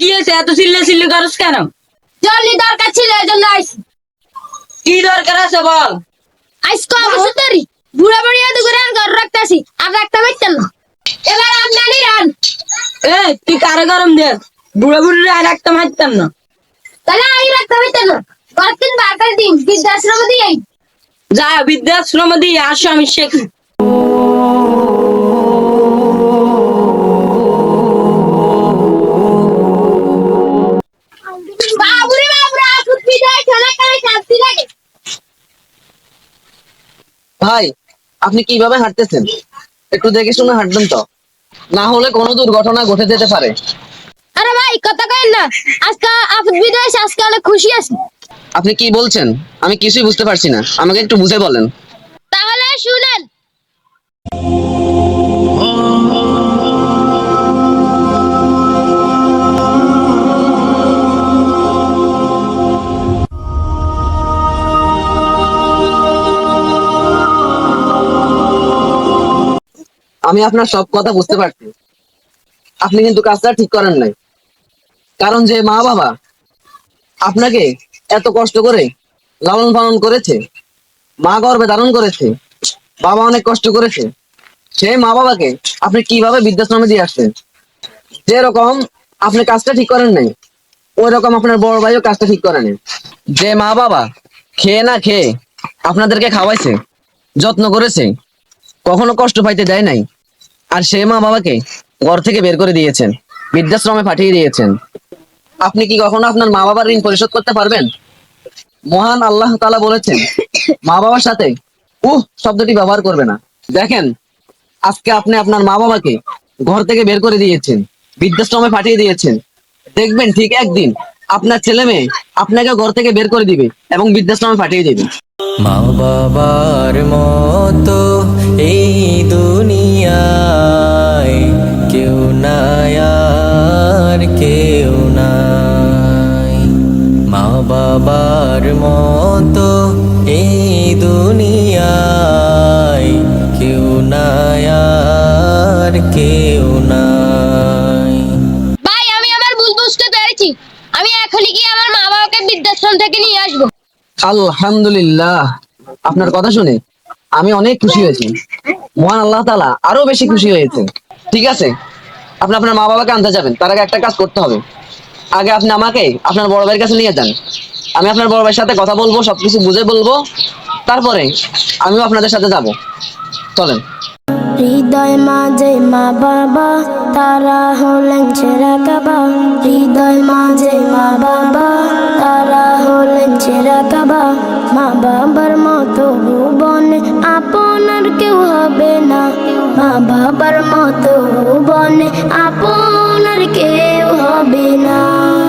কি হয়েছে? এত চিল্লে চিল্লি করস কেন? জলদি দরকার ছিল এই জন্য আইসি কি দরকার আছে বল? আইস কো অবশ্য তারি বুড়া বুড়িয়া দুগুরে ঘর রাখতাছি আর রাখতে পারতেন না। এবার আমদানি রান এ তুই কারে গরম দে? বুড়ো বুড়ি আর একটা মারতাম না। তাহলে আই রাখতে পারতেন না। কতদিন বার করে দিন বৃদ্ধাশ্রম দিয়ে যা বৃদ্ধাশ্রম দিয়ে আসো আমি শেখি। ভাই আপনি কীভাবে হাঁটতেছেন? একটু দেখে শুনে হাঁটবেন তো। না হলে কোনো দুর্ঘটনা ঘটে যেতে পারে। আরে ভাই কথা কেন না। আজকে আফত বিদেশ আজকে অনেক খুশি আছি। আপনি কি বলছেন? আমি কিছুই বুঝতে পারছি না। আমাকে একটু বুঝে বলেন। আমি আপনার সব কথা বুঝতে পারছি। আপনি কিন্তু কাজটা ঠিক করেন নাই। কারণ যে মা বাবা আপনাকে এত কষ্ট করে লালন পালন করেছে, মা গর্ভে ধারণ করেছে, বাবা অনেক কষ্ট করেছে, সেই মা বাবাকে আপনি কীভাবে বৃদ্ধাশ্রমে দিয়ে আসছেন? যেরকম আপনি কাজটা ঠিক করেন নাই ওই রকম আপনার বড় ভাইও কাজটা ঠিক করে নেন যে মা বাবা খেয়ে না খেয়ে আপনাদেরকে খাওয়াইছে, যত্ন করেছে, কখনো কষ্ট পাইতে দেয় নাই আর সে মা বাবাকে ঘর থেকে বের করে দিয়েছেন, বৃদ্ধাশ্রমে পাঠিয়ে দিয়েছেন। আপনি কি কখনো আপনার মা বাবার ঋণ পরিশোধ করতে পারবেন? মহান আল্লাহ তালা বলেছেন, মা বাবার সাথে, উহ, শব্দটি ব্যবহার করবে না। দেখেন, আজকে আপনি আপনার মা বাবাকে ঘর থেকে বের করে দিয়েছেন, বৃদ্ধাশ্রমে পাঠিয়ে দিয়েছেন। দেখবেন ঠিক একদিন আপনার ছেলে মেয়ে আপনাকে ঘর থেকে বের করে দিবে এবং বৃদ্ধাশ্রমে পাঠিয়ে দিবে। মা বাবার মতো এই বাবার মতো এই দুনিয়ায় কেউ নাই আর কেউ নাই। ভাই আমি আমার ভুল বুঝতে পেরেছি। আমি এখনই গিয়ে আমার মা বাবাকে বৃদ্ধাশ্রম থেকে নিয়ে আসব। আলহামদুলিল্লাহ। আপনার কথা শুনে আমি অনেক খুশি হয়েছি। মহান আল্লাহ তাআলা আরও বেশি খুশি হয়েছে। ঠিক আছে? আপনি আপনার মা বাবাকে আনতে যাবেন। তার আগে একটা কাজ করতে হবে। আগে আপনি আমাকে আপনার বড় ভাইয়ের কাছে নিয়ে যান। আমি আপনার বড় ভাইয়ের সাথে কথা বলব, সবকিছু বুঝে বলব। তারপরে আমিও আপনাদের সাথে যাব। চলেন। হৃদয় মাঝে মা বাবা, তারা হলেন ছেঁড়া কাবা। হৃদয় মাঝে মা বাবা, তারা হলেন ছেঁড়া কাবা। মা বাবার মতো ভুবনে আপনার কেউ হবে না। মা বাবার মতো ভুবনে আপন হবে না।